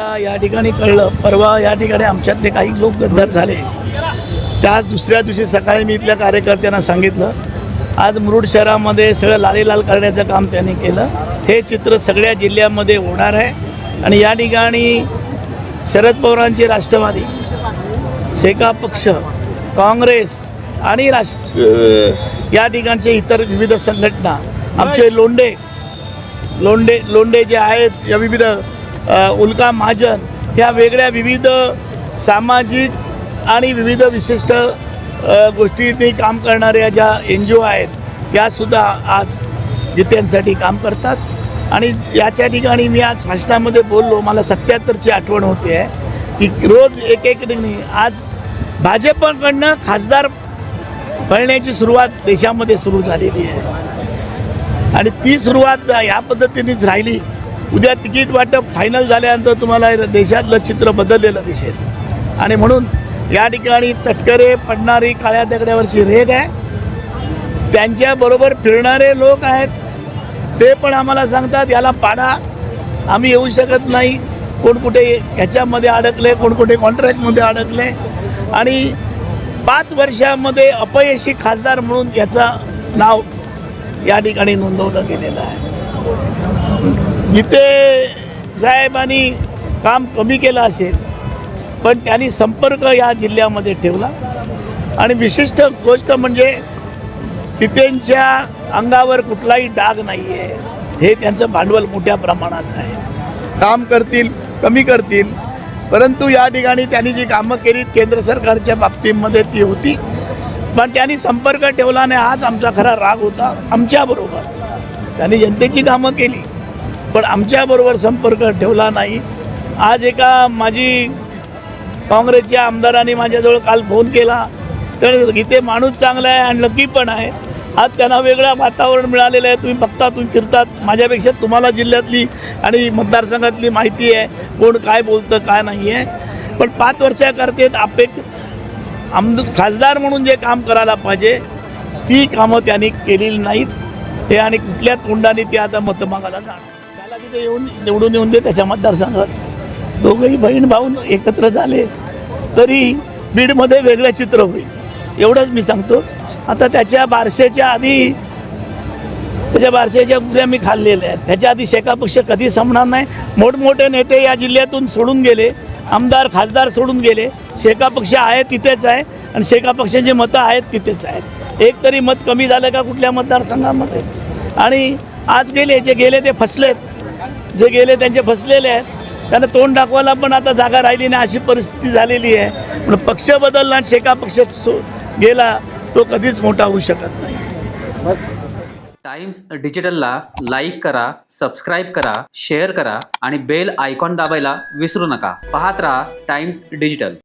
आम्हाला या ठिकाणी कळलं. परवा या ठिकाणी आमच्यातले काही लोक गद्दार झाले. त्या दुसऱ्या दिवशी सकाळी मी इथल्या कार्यकर्त्यांना सांगितलं आज मुरुड शहरामध्ये सगळं लालीलाल करण्याचं काम त्यांनी केलं. हे चित्र सगळ्या जिल्ह्यामध्ये होणार आहे. आणि या ठिकाणी शरद पवारांचे राष्ट्रवादी शेका पक्ष काँग्रेस आणि राष्ट्र या ठिकाणचे इतर विविध संघटना आमचे लोंढे लोंढे लोंढे जे आहेत या विविध उल्का महाजन ह्या वेगळ्या विविध सामाजिक आणि विविध विशिष्ट गोष्टींनी काम करणाऱ्या ज्या एन जी ओ आहेत यासुद्धा आज जित्यांसाठी काम करतात. आणि याच्या ठिकाणी मी आज भाषणामध्ये बोललो मला सत्याहत्तरची आठवण होते आहे की रोज एक एक ठिकाणी आज भाजपकडनं खासदार पळण्याची सुरुवात देशामध्ये सुरू झालेली आहे. आणि ती सुरुवात या पद्धतीनेच राहिली. उद्या तिकीट वाटप फायनल झाल्यानंतर तुम्हाला देशातलं चित्र बदललेलं दिसेल. आणि म्हणून या ठिकाणी तटकरे पडणारी काळ्या दगड्यावरची रेग आहे. त्यांच्याबरोबर फिरणारे लोक आहेत. ते पण आम्हाला सांगतात याला पाडा. आम्ही येऊ शकत नाही. कोण कुठे ह्याच्यामध्ये अडकले कोण कुठे कॉन्ट्रॅक्टमध्ये अडकले. आणि पाच वर्षामध्ये अपयशी खासदार म्हणून याचं नाव या ठिकाणी नोंदवलं गेलेलं आहे. जिथे साहेबांनी काम कमी केलं असेल पण त्यांनी संपर्क या जिल्ह्यामध्ये ठेवला. आणि विशिष्ट गोष्ट म्हणजे तिथेंच्या अंगावर कुठलाही डाग नाही आहे हे त्यांचं भांडवल मोठ्या प्रमाणात आहे. काम करतील कमी करतील परंतु या ठिकाणी त्यांनी जी कामं केली केंद्र सरकारच्या बाबतीमध्ये ती होती. पण त्यांनी संपर्क ठेवला आणि हाच आमचा खरा राग होता आमच्याबरोबर त्यांनी जनतेची कामं केली. पण आमच्याबरोबर संपर्क ठेवला नाही. आज एका माझी काँग्रेसच्या आमदारांनी माझ्याजवळ काल फोन केला. तर इथे माणूस चांगला आहे आणि लकी पण आहे. आज त्यांना वेगळं वातावरण मिळालेलं आहे. तुम्ही बघता तुम्ही फिरतात. माझ्यापेक्षा तुम्हाला जिल्ह्यातली आणि मतदारसंघातली माहिती आहे. कोण काय बोलतं काय नाही आहे. पण पाच वर्षाकरतेत आपे आमद खासदार म्हणून जे काम करायला पाहिजे ती कामं त्यांनी केलेली नाहीत. हे आणि कुठल्या तोंडाने ते आता मतं मागायला जाणार? त्याला तिथे येऊन निवडून येऊन दे त्याच्या मतदारसंघात. दोघंही बहीण भाऊ एकत्र झाले तरी बीडमध्ये वेगळं चित्र होईल. एवढंच मी सांगतो. आता त्याच्या बारशेच्या आधी त्याच्या बारशेच्या गुऱ्या मी खाल्लेल्या आहेत त्याच्या आधी शेकापक्ष कधी संपणार नाही. मोठमोठे नेते या जिल्ह्यातून सोडून गेले. आमदार खासदार सोडून गेले. शेकापक्ष आहे तिथेच आहे. आणि शेकापक्षांची मतं आहेत तिथेच आहेत. एक तरी मत कमी झालं का कुठल्या मतदारसंघामध्ये? आणि आज गेले जे गेले ते फसलेत. जे गेले त्यांचे फसलेले आहेत. त्यांना तोंड दाखवायला पण आता जागा राहिली नाही अशी परिस्थिती झालेली आहे. पण पक्ष बदलला आणि शेका पक्ष सो गेला तो कधीच मोठा होऊ शकत नाही. टाइम्स डिजिटलला लाईक करा सबस्क्राईब करा शेअर करा आणि बेल आयकॉन दाबायला विसरू नका. पाहत राहा टाइम्स डिजिटल.